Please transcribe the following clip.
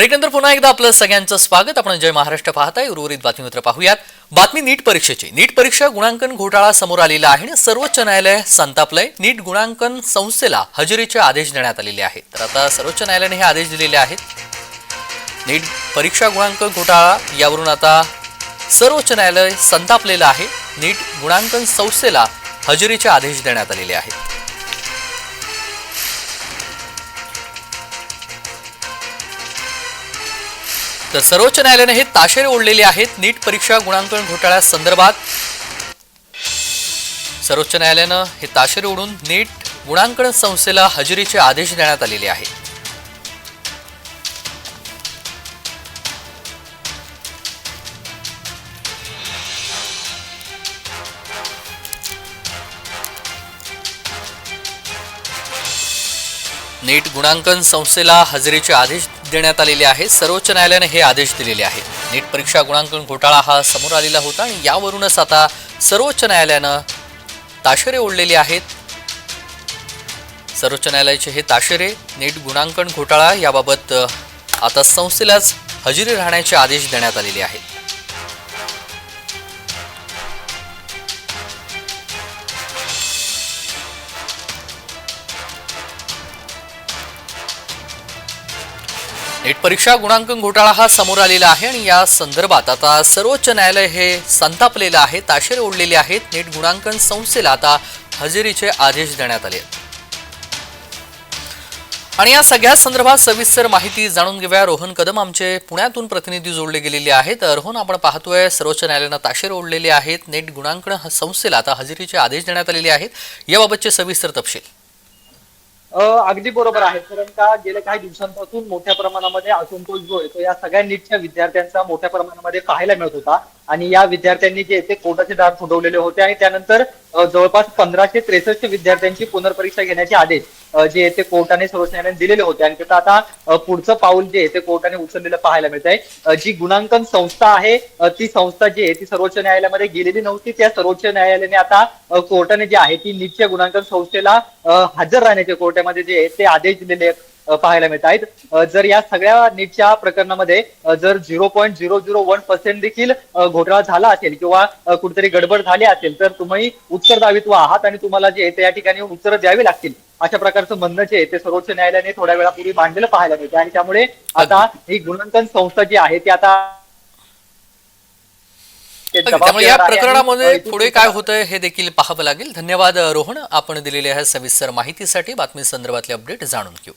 ब्रेकनंतर पुन्हा एकदा आपलं सगळ्यांचं स्वागत. आपण जय महाराष्ट्र पाहताय. उर्वरित बातमीपत्र पाहूयात. बातमी नीट परीक्षेची. नीट परीक्षा गुणांकन घोटाळा समोर आलेला आहे आणि सर्वोच्च न्यायालय संतापलंय. नीट गुणांकन संस्थेला हजेरीचे आदेश देण्यात आलेले आहेत. तर आता सर्वोच्च न्यायालयाने हे आदेश दिलेले आहेत. नीट परीक्षा गुणांकन घोटाळा यावरून आता सर्वोच्च न्यायालय संतापलेलं आहे. नीट गुणांकन संस्थेला हजेरीचे आदेश देण्यात आलेले आहेत. तर सर्वोच्च न्यायालयाने हे ताशेरे ओढलेले आहेत. नीट परीक्षा गुणांकन घोटाळ्या संदर्भात सर्वोच्च न्यायालयानं हे ताशेरे ओढून नीट गुणांकन संस्थेला हजेरीचे आदेश देण्यात आलेले आहेत. नीट गुणांकन संस्थेला हजेरीचे आदेश देण्यात आलेले आहेत सर्वोच्च न्यायालयाने हे आदेश दिलेले आहेत. नीट परीक्षा गुणांकन घोटाळा हा समोर आलेला होता आणि यावरूनच आता सर्वोच्च न्यायालयानं ताशेरे ओढलेले आहेत. सर्वोच्च न्यायालयाचे हे ताशेरे नीट गुणांकन घोटाळा याबाबत आता संस्थेलाच हजेरी राहण्याचे आदेश देण्यात आलेले आहेत. नेट परीक्षा गुणांकन घोटाळा हा समोर आलेला आहे आणि या संदर्भात आता सर्वोच्च न्यायालय हे संतापलेलं आहे ताशेरे ओढलेले आहेत. नेट गुणांकन संस्थेला आता हजेरीचे आदेश देण्यात आले आहेत. आणि या सगळ्या संदर्भात सविस्तर माहिती जाणून घेऊया. रोहन कदम आमचे पुण्यातून प्रतिनिधी जोडले गेलेले आहेत. तर रोहन आपण पाहतोय सर्वोच्च न्यायालयानं ताशेर ओढलेले आहेत. नेट गुणांकन ह- संस्थेला आता हजेरीचे आदेश देण्यात आलेले आहेत. याबाबतचे सविस्तर तपशील. अगदी बरोबर आहे. कारण का गेल्या काही दिवसांपासून मोठ्या प्रमाणामध्ये असंतोष जो आहे तो या सगळ्या नीटच्या विद्यार्थ्यांचा मोठ्या प्रमाणामध्ये पाहायला मिळत होता. आणि या विद्यार्थ्यांनी जे ते कोर्टाचे दार फुटवलेले होते आणि त्यानंतर जवळपास पंधराशे त्रेसष्ट विद्यार्थ्यांची पुनर्परीक्षा घेण्याचे आदेश जे आहे ते कोर्टाने सर्वोच्च न्यायालयाने दिलेले होते. आणि त्याचं आता पुढचं पाऊल जे आहे ते कोर्टाने उचललेलं पाहायला मिळत आहे जी गुणांकन संस्था आहे ती संस्था जी आहे ती सर्वोच्च न्यायालयामध्ये गेलेली नव्हती. त्या सर्वोच्च न्यायालयाने आता कोर्टाने जी आहे ती नीटच्या गुणांकन संस्थेला हजर राहण्याचे कोर्ट कोर्टामध्ये जे आहे ते आदेश दिलेले पाहायला मिळत आहेत. जर या सगळ्या नीटच्या प्रकरणामध्ये जर zero point zero zero one percent देखील घोटाळा झाला असेल किंवा कुठेतरी गडबड झाली असेल तर तुम्ही उत्तरदायित्व आहात आणि तुम्हाला जे ते या ठिकाणी उत्तर द्यावी लागतील. अशा प्रकारचं म्हणणं जे आहे ते सर्वोच्च न्यायालयाने थोड्या वेळापूर्वी मांडलेलं पाहायला मिळतं आणि त्यामुळे आता ही गुणांकन संस्था जी आहे ती आता त्यामुळे या प्रकरणामध्ये पुढे काय होतंय हे देखील पाहावं लागेल. धन्यवाद रोहन. आपण दिलेल्या ह्या सविस्तर माहितीसाठी. बातमी संदर्भातले अपडेट जाणून घेऊ.